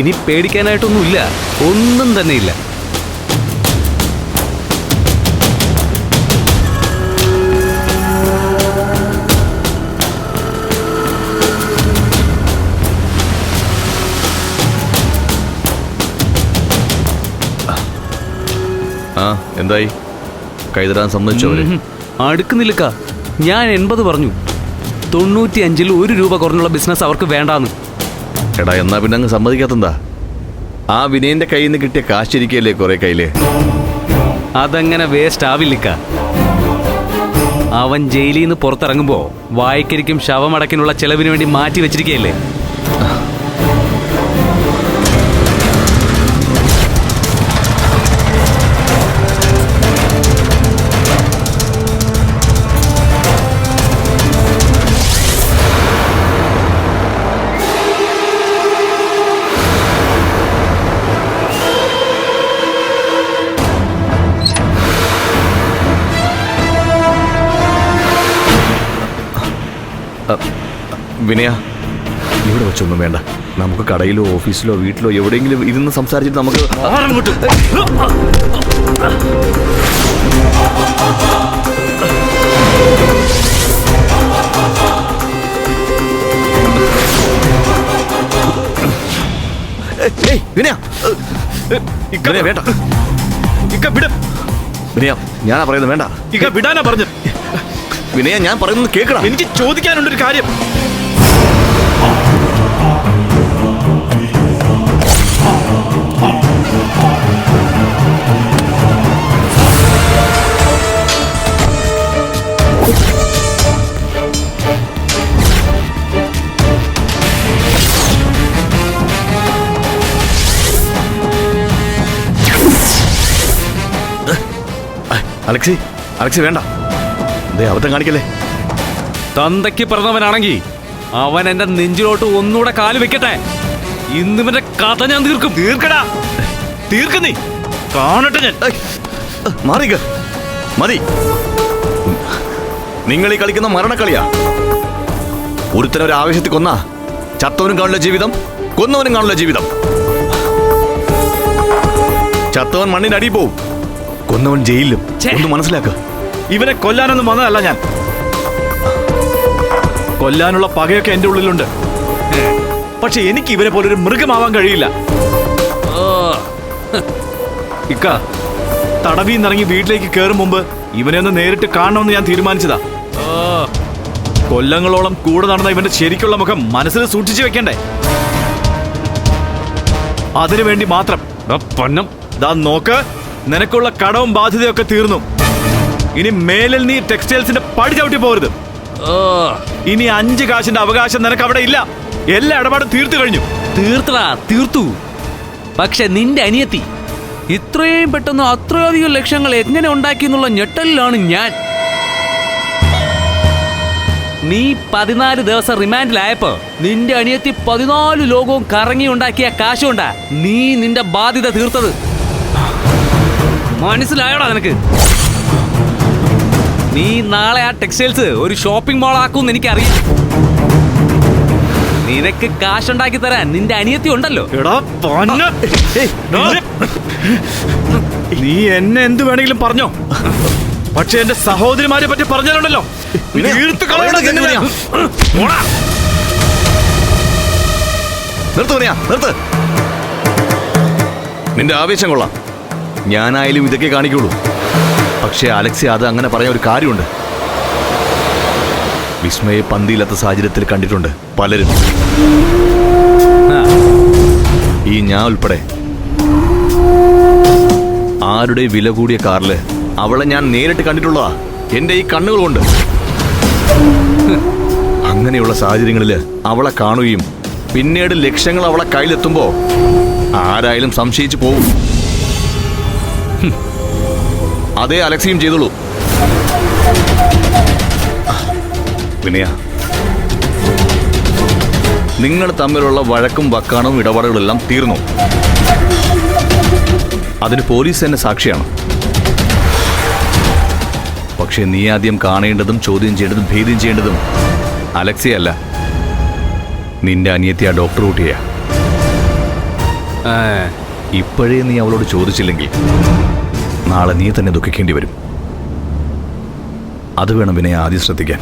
ഇനി പേടിക്കാനായിട്ടൊന്നുമില്ല. ഒന്നും തന്നെ ഇല്ല ആ എന്തായി? കൈതരാൻ സമ്മതിച്ചോ അവർ. അടുക്കുന്നില്ലക്ക ഞാൻ എൺപത് പറഞ്ഞു. തൊണ്ണൂറ്റി അഞ്ചിൽ ഒരു രൂപ കുറഞ്ഞുള്ള ബിസിനസ് അവർക്ക് വേണ്ടാന്ന്. എടാ എന്നാ പിന്നെ അങ്ങ് സമ്മതിക്കാത്തെന്താ? ആ വിനയന്റെ കയ്യിൽ നിന്ന് കിട്ടിയ കാശിരിക്കല്ലേ കുറെ കയ്യിൽ? അതങ്ങനെ വേസ്റ്റ് ആവില്ലിക്ക. അവൻ ജയിലിൽ നിന്ന് പുറത്തിറങ്ങുമ്പോ വായിക്കരിക്കും ശവമടക്കിനുള്ള ചെലവിന് വേണ്ടി മാറ്റി വെച്ചിരിക്കുകയല്ലേ? വിനയ ഇവിടെ വെച്ചൊന്നും വേണ്ട. നമുക്ക് കടയിലോ ഓഫീസിലോ വീട്ടിലോ എവിടെയെങ്കിലും ഇരുന്ന് സംസാരിച്ചിട്ട് നമുക്ക് ഏയ്, വിനയ. വിനയ വേണ്ട. ഇക്ക വിട. വിനയ ഞാനാ പറയുന്നത് വേണ്ട. ഇക്ക വിടാനാ പറഞ്ഞത്. വിനയ ഞാൻ പറയുന്നത് കേൾക്കണം എനിക്ക് ചോദിക്കാനുണ്ടൊരു കാര്യം. അലക്സി അലക്സി വേണ്ട. ദേ അബദ്ധം കാണിക്കല്ലേ? തന്തയ്ക്ക് പറഞ്ഞവനാണെങ്കിൽ അവൻ എന്റെ നെഞ്ചിലോട്ട് ഒന്നുകൂടെ കാൽ വെക്കട്ടെ. ഇന്നിവന്റെ കഥ ഞാൻ തീർക്കും. തീർക്കടാ. തീർക്കുന്നി കാണട്ടെ ഞാൻ. മാറി മതി. നിങ്ങൾ ഈ കളിക്കുന്ന മരണക്കളിയാ. ഒരുത്തനൊരു ആവേശത്തിൽ കൊന്ന ചത്തവനും കാണില്ല ജീവിതം കൊന്നവനും കാണില്ല ജീവിതം. ചത്തവൻ മണ്ണിന്റെ അടി പോവും. കൊന്നവൻ ജയിലിലും. ഒന്ന് മനസ്സിലാക്ക. ഇവനെ കൊല്ലാനൊന്നും വന്നതല്ല ഞാൻ. കൊല്ലാനുള്ള പകയൊക്കെ എന്റെ ഉള്ളിലുണ്ട്. പക്ഷെ എനിക്ക് ഇവനെ പോലെ ഒരു മൃഗമാവാൻ കഴിയില്ല. ഇക്ക തടവിൽ നിന്നിറങ്ങി വീട്ടിലേക്ക് കയറും മുമ്പ് ഇവനെ ഒന്ന് നേരിട്ട് കാണണമെന്ന് ഞാൻ തീരുമാനിച്ചതാ. കൊല്ലങ്ങളോളം കൂടെ നടന്ന ഇവന്റെ ശരിക്കുള്ള മുഖം മനസ്സിൽ സൂക്ഷിച്ചു വെക്കണ്ടേ? അതിനു വേണ്ടി മാത്രം. എടാ പൊന്നം. ദാ നോക്ക്. നിനക്കുള്ള കടവും ബാധ്യതയൊക്കെ തീർന്നു. ഇനി മേലിൽ നീ ടെക്സ്റ്റൈൽസിന്റെ പടി ചവിട്ടി പോകരുത് ഇനി അഞ്ച് കാശിന്റെ അവകാശം നിനക്ക് അവിടെ ഇല്ല. എല്ലാ ഇടപാടും തീർത്തു കഴിഞ്ഞു. തീർത്തടാ തീർത്തു. പക്ഷെ നിന്റെ അനിയത്തി ഇത്രയും പെട്ടെന്ന് അത്രയധികം ലക്ഷങ്ങൾ എങ്ങനെ ഉണ്ടാക്കി എന്നുള്ള ഞെട്ടലിലാണ് ഞാൻ. നീ പതിനാല് ദിവസം റിമാൻഡിലായപ്പോ നിന്റെ അനിയത്തി പതിനാല് ലോകവും കറങ്ങി ഉണ്ടാക്കിയ കാശുണ്ടാ നീ നിന്റെ ബാധ്യത തീർത്തത്. മനസ്സിലായോടാ നിനക്ക്? നീ നാളെ ആ ടെക്സ്റ്റൈൽസ് ഒരു ഷോപ്പിംഗ് മോൾ എനിക്ക് എനിക്കറിയാം നിനക്ക് കാശുണ്ടാക്കി തരാൻ നിന്റെ അനിയത്തി ഉണ്ടല്ലോ. എടാ പൊന്ന. നീ എന്നെ എന്ത് വേണമെങ്കിലും പറഞ്ഞോ. പക്ഷെ എന്റെ സഹോദരിമാരെ പറ്റി പറഞ്ഞാലുണ്ടല്ലോ. നിർത്ത്. നിന്റെ ആവേശം കൊള്ളാം. ഞാനായാലും ഇതൊക്കെ കാണിക്കുള്ളൂ. പക്ഷേ അലക്സി അത് അങ്ങനെ പറയാൻ ഒരു കാര്യമുണ്ട്. വിസ്മയെ പന്തിയില്ലാത്ത സാഹചര്യത്തിൽ കണ്ടിട്ടുണ്ട് പലരും. ഈ ഞാൻ ഉൾപ്പെടെ. ആരുടെ വില കൂടിയ കാറിൽ അവളെ ഞാൻ നേരിട്ട് കണ്ടിട്ടുള്ളതാ. എന്റെ ഈ കണ്ണുകൾ കൊണ്ട് അങ്ങനെയുള്ള സാഹചര്യങ്ങളിൽ അവളെ കാണുകയും പിന്നീട് ലക്ഷ്യങ്ങൾ അവളെ കയ്യിലെത്തുമ്പോ ആരായാലും സംശയിച്ചു പോവും. ഹും. അതേ അലക്സിയും ചെയ്തോളൂ. വിനയ നിങ്ങൾ തമ്മിലുള്ള വഴക്കും വക്കാണവും ഇടപാടുകളെല്ലാം തീർന്നു. അതിന് പോലീസ് തന്നെ സാക്ഷിയാണ്. പക്ഷേ നീ ആദ്യം കാണേണ്ടതും ചോദ്യം ചെയ്യേണ്ടതും ഭേദ്യം ചെയ്യേണ്ടതും അലക്സിയല്ല. നിന്റെ അനിയത്തി ആ ഡോക്ടർ കുട്ടിയാ. ഇപ്പോഴേ നീ അവളോട് ചോദിച്ചില്ലെങ്കിൽ നാളെ നീ തന്നെ ദുഃഖിക്കേണ്ടി വരും. അത് വേണം വിനയ ആദ്യം ശ്രദ്ധിക്കാൻ.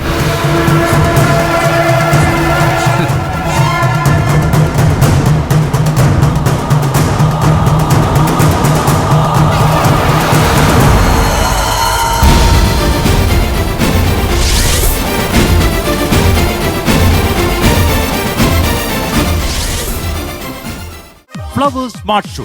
Flowers smart show